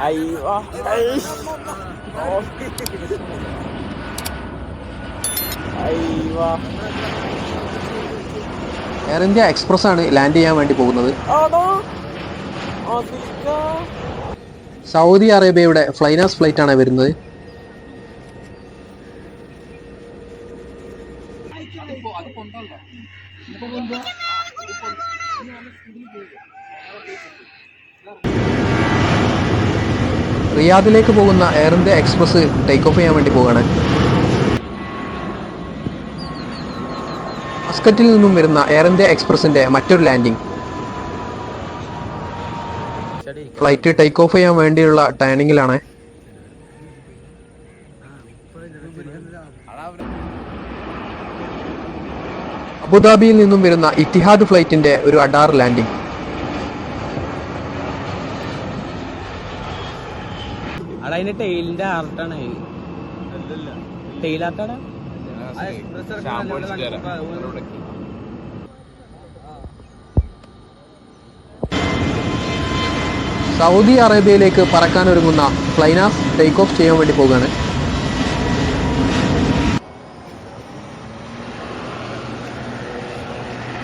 അയ്യോ. അയ്യോ. Air India Express ആണ് ലാൻഡ് ചെയ്യാൻ വേണ്ടി പോകുന്നത്. സൗദി അറേബ്യയുടെ ഫ്ലൈനാസ് ഫ്ലൈറ്റ് ആണ് വരുന്നത്. റിയാദിലേക്ക് പോകുന്ന Air India Express take off ചെയ്യാൻ വേണ്ടി പോവുകയാണ്. മസ്കറ്റിൽ നിന്നും വരുന്ന എയർ ഇന്ത്യ എക്സ്പ്രസിന്റെ മറ്റൊരു ലാൻഡിംഗ് ഫ്ലൈറ്റ് ടേക്ക് ഓഫ് ചെയ്യാൻ വേണ്ടിയുള്ള ടൈനിങ്ങിലാണ് അബുദാബിയിൽ നിന്നും വരുന്ന ഇത്തിഹാദ് ഫ്ലൈറ്റിന്റെ ഒരു അഡാർ ലാൻഡിംഗ് അവിടെ അതിന്റെ ടെയിലിന്റെ ആർട്ടാണ് ടെയിലാർട്ടാടാ സൗദി അറേബ്യയിലേക്ക് പറക്കാൻ ഒരുങ്ങുന്ന ഫ്ലൈനാസ് ടേക്ക് ഓഫ് ചെയ്യാൻ വേണ്ടി പോവുകയാണ്.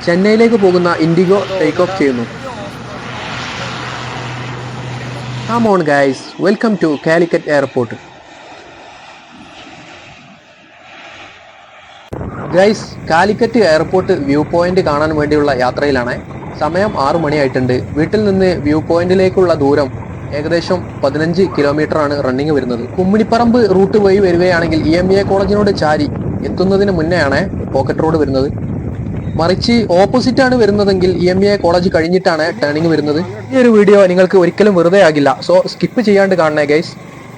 ചെന്നൈയിലേക്ക് പോകുന്ന ഇൻഡിഗോ ടേക്ക് ഓഫ് ചെയ്യുന്നു. Come on guys, welcome to Calicut Airport. Guys Calicut airport view point കാണാൻ വേണ്ടിയുള്ള യാത്രയിലാണ്. സമയം ആറു മണിയായിട്ടുണ്ട്. വീട്ടിൽ നിന്ന് വ്യൂ പോയിന്റിലേക്കുള്ള ദൂരം ഏകദേശം പതിനഞ്ച് കിലോമീറ്റർ ആണ് റണ്ണിങ് വരുന്നത്. കുമ്മിണിപ്പറമ്പ് റൂട്ട് വഴി വരികയാണെങ്കിൽ ഇ എം എ കോളേജിനോട് ചാരി എത്തുന്നതിന് മുന്നേയാണ് പോക്കറ്റ് റോഡ് വരുന്നത്. മറിച്ച് ഓപ്പോസിറ്റ് ആണ് വരുന്നതെങ്കിൽ ഇ എം എ കോളേജ് കഴിഞ്ഞിട്ടാണ് ടേണിംഗ് വരുന്നത്. ഈ ഒരു വീഡിയോ നിങ്ങൾക്ക് ഒരിക്കലും വെറുതെ ആകില്ല. സോ സ്കിപ്പ് ചെയ്യാണ്ട് കാണണേ ഗൈസ്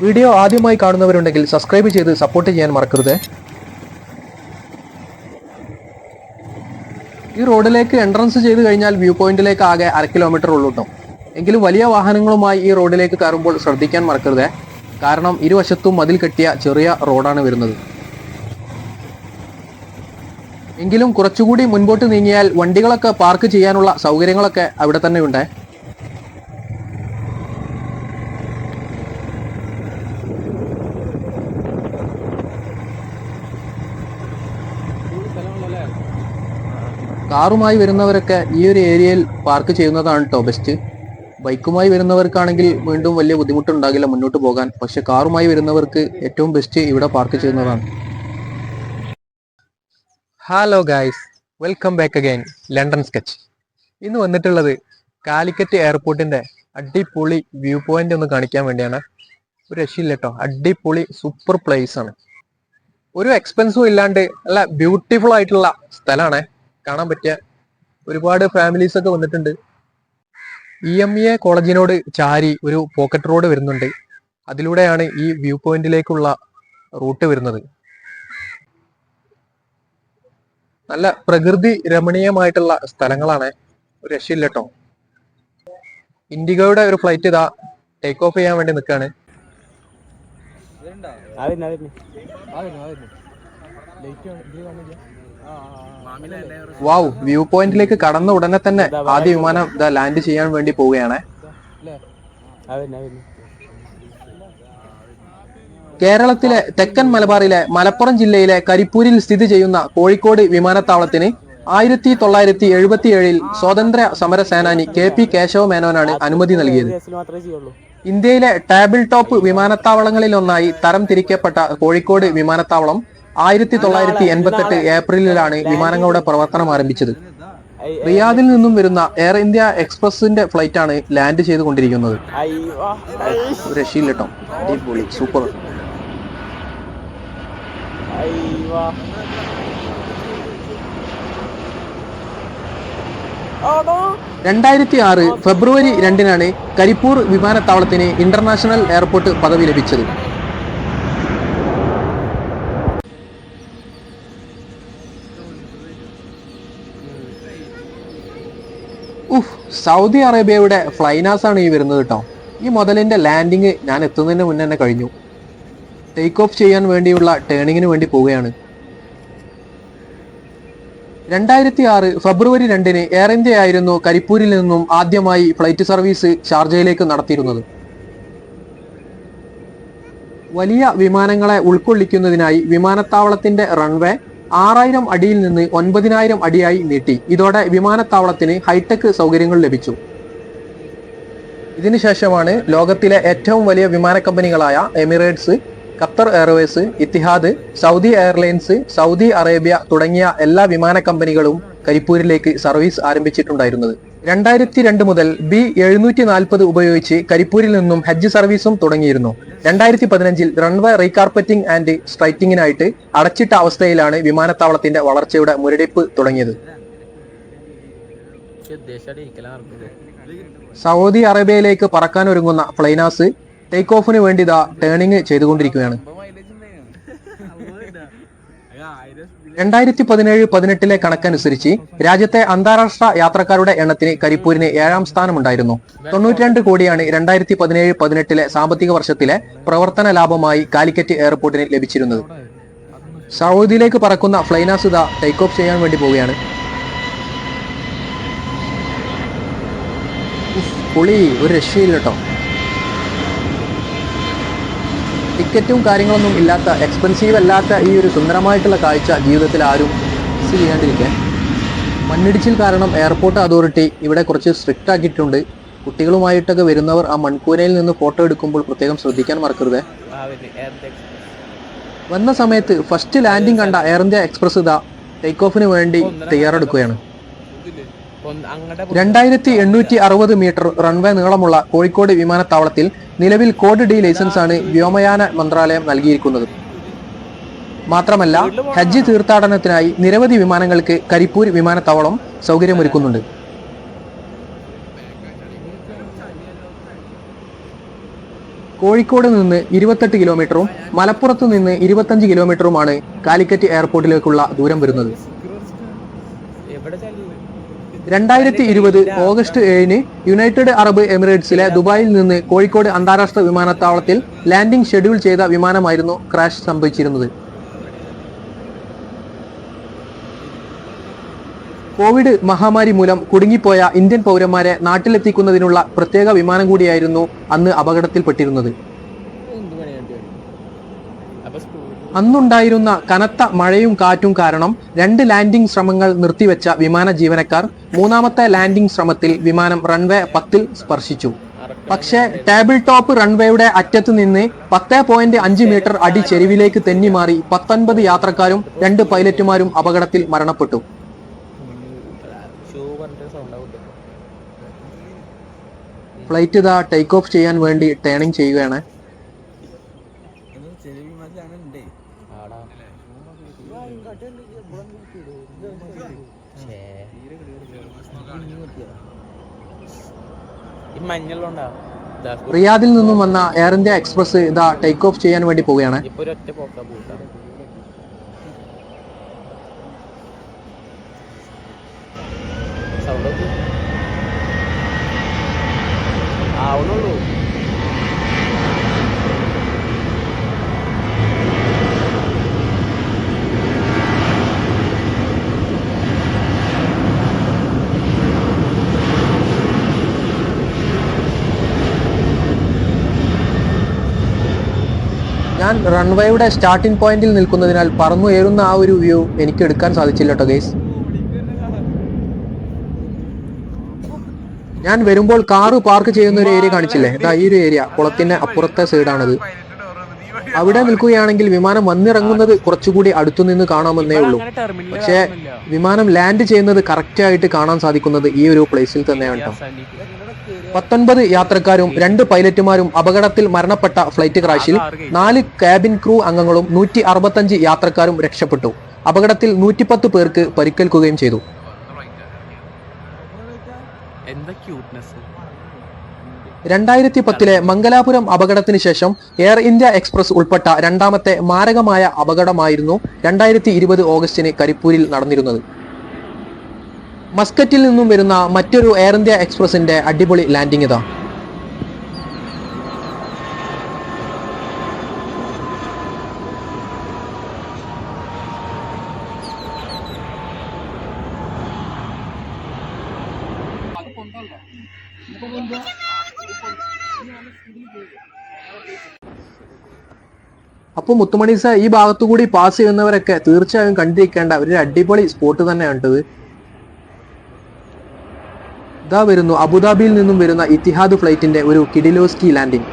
വീഡിയോ ആദ്യമായി കാണുന്നവരുണ്ടെങ്കിൽ സബ്സ്ക്രൈബ് ചെയ്ത് സപ്പോർട്ട് ചെയ്യാൻ മറക്കരുത്. ഈ റോഡിലേക്ക് എൻട്രൻസ് ചെയ്ത് കഴിഞ്ഞാൽ വ്യൂ പോയിന്റിലേക്ക് ആകെ അര കിലോമീറ്റർ ഉള്ളൂ കേട്ടോ എങ്കിലും വലിയ വാഹനങ്ങളുമായി ഈ റോഡിലേക്ക് കയറുമ്പോൾ ശ്രദ്ധിക്കാൻ മറക്കരുത്. കാരണം ഇരുവശത്തും മതിൽ കെട്ടിയ ചെറിയ റോഡാണ് വരുന്നത്. എങ്കിലും കുറച്ചുകൂടി മുൻപോട്ട് നീങ്ങിയാൽ വണ്ടികളൊക്കെ പാർക്ക് ചെയ്യാനുള്ള സൗകര്യങ്ങളൊക്കെ അവിടെ തന്നെ ഉണ്ട് കാറുമായി വരുന്നവരൊക്കെ ഈ ഒരു ഏരിയയിൽ പാർക്ക് ചെയ്യുന്നതാണ് കേട്ടോ ബെസ്റ്റ് ബൈക്കുമായി വരുന്നവർക്കാണെങ്കിൽ വീണ്ടും വലിയ ബുദ്ധിമുട്ടുണ്ടാകില്ല മുന്നോട്ട് പോകാൻ. പക്ഷെ കാറുമായി വരുന്നവർക്ക് ഏറ്റവും ബെസ്റ്റ് ഇവിടെ പാർക്ക് ചെയ്യുന്നതാണ്. Hello guys welcome back again London sketch ഇന്ന് വന്നിട്ടുള്ളത് കാലിക്കറ്റ് എയർപോർട്ടിന്റെ അടിപൊളി വ്യൂ പോയിന്റ് ഒന്ന് കാണിക്കാൻ വേണ്ടിയാണ്. ഒരു രക്ഷയില്ല കേട്ടോ. അടിപൊളി സൂപ്പർ പ്ലേസ് ആണ്. ഒരു എക്സ്പെൻസും ഇല്ലാണ്ട് നല്ല ബ്യൂട്ടിഫുൾ ആയിട്ടുള്ള സ്ഥലമാണ്. കാണാൻ പറ്റിയ ഒരുപാട് ഫാമിലീസ് ഒക്കെ വന്നിട്ടുണ്ട്. ഇ എം എ കോളേജിനോട് ചാരി ഒരു പോക്കറ്റ് റോഡ് വരുന്നുണ്ട്. അതിലൂടെയാണ് ഈ വ്യൂ പോയിന്റിലേക്കുള്ള റൂട്ട് വരുന്നത്. നല്ല പ്രകൃതി രമണീയമായിട്ടുള്ള സ്ഥലങ്ങളാണ് ഒരു രക്ഷയില്ല കേട്ടോ ഇൻഡിഗോയുടെ ഒരു ഫ്ലൈറ്റ് ഇതാ ടേക്ക് ഓഫ് ചെയ്യാൻ വേണ്ടി നിൽക്കുകയാണ് വാവ് വ്യൂ പോയിന്റിലേക്ക് കടന്ന ഉടനെ തന്നെ ആദ്യ വിമാനം ഇതാ ലാൻഡ് ചെയ്യാൻ വേണ്ടി പോവുകയാണ്. അതെ കേരളത്തിലെ തെക്കൻ മലബാറിലെ മലപ്പുറം ജില്ലയിലെ കരിപ്പൂരിൽ സ്ഥിതി ചെയ്യുന്ന കോഴിക്കോട് വിമാനത്താവളത്തിന് ആയിരത്തി തൊള്ളായിരത്തി എഴുപത്തിയേഴിൽ സ്വാതന്ത്ര്യ സമര സേനാനി കെ പി കേശവ മേനോനാണ് അനുമതി നൽകിയത്. ഇന്ത്യയിലെ ടേബിൾ ടോപ്പ് വിമാനത്താവളങ്ങളിലൊന്നായി തരം തിരിക്കപ്പെട്ട കോഴിക്കോട് വിമാനത്താവളം ആയിരത്തി തൊള്ളായിരത്തി എൺപത്തെട്ട് ഏപ്രിലിലാണ് വിമാനങ്ങളുടെ പ്രവർത്തനം ആരംഭിച്ചത്. റിയാദിൽ നിന്നും വരുന്ന എയർ ഇന്ത്യ എക്സ്പ്രസിന്റെ ഫ്ലൈറ്റ് ആണ് ലാൻഡ് ചെയ്തുകൊണ്ടിരിക്കുന്നത്. രക്ഷയില്ലട്ടോ സൂപ്പർ. രണ്ടായിരത്തി ആറ് ഫെബ്രുവരി രണ്ടിനാണ് കരിപ്പൂർ വിമാനത്താവളത്തിന് ഇന്റർനാഷണൽ എയർപോർട്ട് പദവി ലഭിച്ചത്. ഉഫ് സൗദി അറേബ്യയുടെ ഫ്ലൈനാസ് ആണ് ഈ വരുന്നത് കേട്ടോ. ഈ മുതലിന്റെ ലാൻഡിങ് ഞാൻ എത്തുന്നതിന് മുന്നേ തന്നെ കഴിഞ്ഞു. ടേക്ക് ഓഫ് ചെയ്യാൻ വേണ്ടിയുള്ള ടേണിങ്ങിന് വേണ്ടി പോവുകയാണ്. രണ്ടായിരത്തി ആറ് ഫെബ്രുവരി രണ്ടിന് എയർ ഇന്ത്യ ആയിരുന്നു കരിപ്പൂരിൽ നിന്നും ആദ്യമായി ഫ്ലൈറ്റ് സർവീസ് ഷാർജയിലേക്ക് നടത്തിയിരുന്നത്. വലിയ വിമാനങ്ങളെ ഉൾക്കൊള്ളിക്കുന്നതിനായി വിമാനത്താവളത്തിന്റെ റൺവേ ആറായിരം അടിയിൽ നിന്ന് ഒൻപതിനായിരം അടിയായി നീട്ടി. ഇതോടെ വിമാനത്താവളത്തിന് ഹൈടെക് സൗകര്യങ്ങൾ ലഭിച്ചു. ഇതിനുശേഷമാണ് ലോകത്തിലെ ഏറ്റവും വലിയ വിമാന കമ്പനികളായ Emirates Qatar Airways Etihad Saudi Airlines Saudi Arabia തുടങ്ങിയ എല്ലാ വിമാന കമ്പനികളും കരിപ്പൂരിലേക്ക് സർവീസ് ആരംഭിച്ചിട്ടുണ്ടായിരുന്നത്. രണ്ടായിരത്തി രണ്ട് മുതൽ ബി എഴുന്നൂറ്റി നാൽപ്പത് ഉപയോഗിച്ച് കരിപ്പൂരിൽ നിന്നും ഹജ്ജ് സർവീസും തുടങ്ങിയിരുന്നു. രണ്ടായിരത്തി പതിനഞ്ചിൽ റൺവേ റീകാർപ്പറ്റിംഗ് ആൻഡ് സ്ട്രൈറ്റിംഗിനായിട്ട് അടച്ചിട്ട അവസ്ഥയിലാണ് വിമാനത്താവളത്തിന്റെ വളർച്ചയുടെ മുരടിപ്പ് തുടങ്ങിയത്. സൗദി അറേബ്യയിലേക്ക് പറക്കാനൊരുങ്ങുന്ന ഫ്ലൈനാസ് ടേക്ക് ഓഫിന് വേണ്ടി ഇതാ ടേണിംഗ് ചെയ്തുകൊണ്ടിരിക്കുകയാണ്. രണ്ടായിരത്തി പതിനേഴ് പതിനെട്ടിലെ കണക്കനുസരിച്ച് രാജ്യത്തെ അന്താരാഷ്ട്ര യാത്രക്കാരുടെ എണ്ണത്തിന് കരിപ്പൂരിന് ഏഴാം സ്ഥാനമുണ്ടായിരുന്നു. തൊണ്ണൂറ്റിരണ്ട് കോടിയാണ് രണ്ടായിരത്തി പതിനേഴ് പതിനെട്ടിലെ സാമ്പത്തിക വർഷത്തിലെ പ്രവർത്തന ലാഭമായി കാലിക്കറ്റ് എയർപോർട്ടിന് ലഭിച്ചിരുന്നത്. സൗദിയിലേക്ക് പറക്കുന്ന ഫ്ലൈനാസ് ഇതാ ടേക്ക് ഓഫ് ചെയ്യാൻ വേണ്ടി പോവുകയാണ്. പൊളി ഒരു രക്ഷയില്ല കേട്ടോ. ടിക്കറ്റും കാര്യങ്ങളൊന്നും ഇല്ലാത്ത എക്സ്പെൻസീവ് അല്ലാത്ത ഈ ഒരു സുന്ദരമായിട്ടുള്ള കാഴ്ച ജീവിതത്തിൽ ആരും മിസ് ചെയ്യാണ്ടിരിക്കാൻ. മണ്ണിടിച്ചിൽ കാരണം എയർപോർട്ട് അതോറിറ്റി ഇവിടെ കുറച്ച് സ്ട്രിക്റ്റ് ആക്കിയിട്ടുണ്ട്. കുട്ടികളുമായിട്ടൊക്കെ വരുന്നവർ ആ മൺകൂനയിൽ നിന്ന് ഫോട്ടോ എടുക്കുമ്പോൾ പ്രത്യേകം ശ്രദ്ധിക്കാൻ മറക്കരുത്. വന്ന സമയത്ത് ഫസ്റ്റ് ലാൻഡിംഗ് കണ്ട എയർ ഇന്ത്യ എക്സ്പ്രസ് ഇതാ ടേക്ക് ഓഫിന് വേണ്ടി തയ്യാറെടുക്കുകയാണ്. രണ്ടായിരത്തി എണ്ണൂറ്റി അറുപത് മീറ്റർ റൺവേ നീളമുള്ള കോഴിക്കോട് വിമാനത്താവളത്തിൽ നിലവിൽ കോഡ് ഡി ലൈസൻസ് ആണ് വ്യോമയാന മന്ത്രാലയം നൽകിയിരിക്കുന്നത്. മാത്രമല്ല ഹജ്ജ് തീർത്ഥാടനത്തിനായി നിരവധി വിമാനങ്ങൾക്ക് കരിപ്പൂർ വിമാനത്താവളം സൗകര്യമൊരുക്കുന്നുണ്ട്. കോഴിക്കോട് നിന്ന് ഇരുപത്തെട്ട് കിലോമീറ്ററും മലപ്പുറത്ത് നിന്ന് ഇരുപത്തഞ്ച് കിലോമീറ്ററുമാണ് കാലിക്കറ്റ് എയർപോർട്ടിലേക്കുള്ള ദൂരം വരുന്നത്. രണ്ടായിരത്തി ഇരുപത് ഓഗസ്റ്റ് ഏഴിന് യുണൈറ്റഡ് അറബ് എമിറേറ്റ്സിലെ ദുബായിൽ നിന്ന് കോഴിക്കോട് അന്താരാഷ്ട്ര വിമാനത്താവളത്തിൽ ലാൻഡിംഗ് ഷെഡ്യൂൾ ചെയ്ത വിമാനമായിരുന്നു ക്രാഷ് സംഭവിച്ചിരുന്നത്. കോവിഡ് മഹാമാരി മൂലം കുടുങ്ങിപ്പോയ ഇന്ത്യൻ പൗരന്മാരെ നാട്ടിലെത്തിക്കുന്നതിനുള്ള പ്രത്യേക വിമാനം കൂടിയായിരുന്നു അന്ന് അപകടത്തിൽപ്പെട്ടിരുന്നത്. അന്നുണ്ടായിരുന്ന കനത്ത മഴയും കാറ്റും കാരണം രണ്ട് ലാൻഡിംഗ് ശ്രമങ്ങൾ നിർത്തിവെച്ച വിമാന ജീവനക്കാർ മൂന്നാമത്തെ ലാൻഡിംഗ് ശ്രമത്തിൽ വിമാനം റൺവേ പത്തിൽ സ്പർശിച്ചു. പക്ഷേ ടേബിൾ ടോപ്പ് റൺവേയുടെ അറ്റത്ത് നിന്ന് പത്ത് പോയിന്റ് അഞ്ച് മീറ്റർ അടി ചെരിവിലേക്ക് തെന്നിമാറി പത്തൊൻപത് യാത്രക്കാരും രണ്ട് പൈലറ്റുമാരും അപകടത്തിൽ മരണപ്പെട്ടു. ഫ്ലൈറ്റ് ഇതാ ടേക്ക് ഓഫ് ചെയ്യാൻ വേണ്ടി ടേണിംഗ് ചെയ്യുകയാണ്. റിയാദിൽ നിന്നും വന്ന എയർ ഇന്ത്യ എക്സ്പ്രസ് ഇതാ ടേക്ക് ഓഫ് ചെയ്യാൻ വേണ്ടി പോവുകയാണ്. ആവുന്നുള്ളൂ ആവണുള്ളൂ. ഞാൻ റൺവേയുടെ സ്റ്റാർട്ടിംഗ് പോയിന്റിൽ നിൽക്കുന്നതിനാൽ പറന്നുയരുന്ന ആ ഒരു വ്യൂ എനിക്ക് എടുക്കാൻ സാധിച്ചില്ല കേട്ടോ ഗൈസ് ഞാൻ വരുമ്പോൾ കാറ് പാർക്ക് ചെയ്യുന്ന ഒരു ഏരിയ കാണിച്ചില്ലേ? ഇതാ ഈ ഒരു ഏരിയ കുളത്തിന്റെ അപ്പുറത്തെ സൈഡാണത് അവിടെ നിൽക്കുകയാണെങ്കിൽ വിമാനം വന്നിറങ്ങുന്നത് കുറച്ചുകൂടി അടുത്തുനിന്ന് കാണാമെന്നേ ഉള്ളൂ. പക്ഷേ വിമാനം ലാൻഡ് ചെയ്യുന്നത് കറക്റ്റ് ആയിട്ട് കാണാൻ സാധിക്കുന്നത് ഈ ഒരു പ്ലേസിൽ തന്നെയാണ് കേട്ടോ പത്തൊൻപത് യാത്രക്കാരും രണ്ട് പൈലറ്റുമാരും അപകടത്തിൽ മരണപ്പെട്ട ഫ്ലൈറ്റ് ക്രാഷിൽ നാല് കാബിൻ ക്രൂ അംഗങ്ങളും നൂറ്റി അറുപത്തഞ്ച് യാത്രക്കാരും രക്ഷപ്പെട്ടു. അപകടത്തിൽ നൂറ്റിപ്പത്ത് പേർക്ക് പരിക്കേൽക്കുകയും ചെയ്തു. രണ്ടായിരത്തി പത്തിലെ മംഗലാപുരം അപകടത്തിന് ശേഷം എയർ ഇന്ത്യ എക്സ്പ്രസ് ഉൾപ്പെട്ട രണ്ടാമത്തെ മാരകമായ അപകടമായിരുന്നു രണ്ടായിരത്തി ഇരുപത് ഓഗസ്റ്റിന് കരിപ്പൂരിൽ നടന്നിരുന്നത്. മസ്കറ്റിൽ നിന്നും വരുന്ന മറ്റൊരു എയർ ഇന്ത്യ എക്സ്പ്രസിന്റെ അടിപൊളി ലാൻഡിംഗ് ഇതാ. അപ്പോൾ മുത്തുമണീസ ഈ ഭാഗത്തു കൂടി പാസ് ചെയ്യുന്നവരൊക്കെ തീർച്ചയായും കണ്ടിരിക്കേണ്ട ഒരു അടിപൊളി സ്പോട്ട് തന്നെയാണ് ഇതാ വരുന്നു. അബുദാബിയിൽ നിന്നും വരുന്ന ഇത്തിഹാദ് ഫ്ലൈറ്റിന്റെ ഒരു കിഡിലോസ്കി ലാൻഡിംഗ്.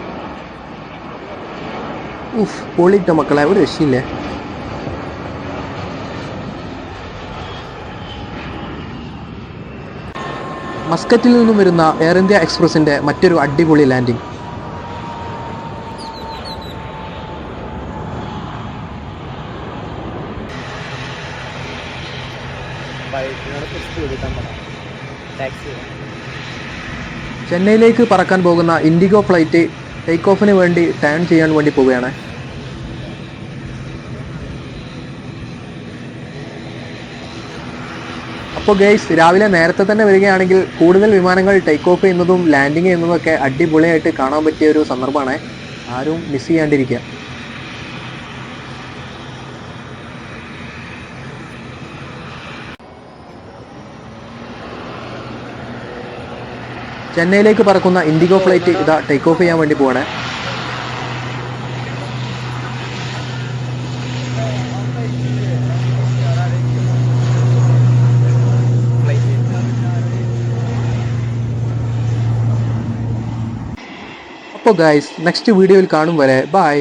ഉഫ് പൊളിട്ട മക്കളെ ഒരു രക്ഷയില്ലേ? മസ്കറ്റിൽ നിന്നും വരുന്ന എയർ ഇന്ത്യ എക്സ്പ്രസിന്റെ മറ്റൊരു അടിപൊളി ലാൻഡിംഗ്. ടാക്സി ചെന്നൈയിലേക്ക് പറക്കാൻ പോകുന്ന ഇൻഡിഗോ ഫ്ലൈറ്റ് ടേക്ക് ഓഫിന് വേണ്ടി ടേൺ ചെയ്യാൻ വേണ്ടി പോവുകയാണ്. അപ്പോൾ ഗെയ്സ് രാവിലെ നേരത്തെ തന്നെ വരികയാണെങ്കിൽ കൂടുതൽ വിമാനങ്ങൾ ടേക്ക് ഓഫ് ചെയ്യുന്നതും ലാൻഡിങ് ചെയ്യുന്നതും ഒക്കെ അടിപൊളിയായിട്ട് കാണാൻ പറ്റിയ ഒരു സന്ദർഭമാണ്. ആരും മിസ് ചെയ്യാണ്ടിരിക്കുക. ചെന്നൈയിലേക്ക് പറക്കുന്ന ഇൻഡിഗോ ഫ്ലൈറ്റ് ഇതാ ടേക്ക് ഓഫ് ചെയ്യാൻ വേണ്ടി പോവാണ്. അപ്പോൾ ഗായ്സ് നെക്സ്റ്റ് വീഡിയോയിൽ കാണും വരെ. ബൈ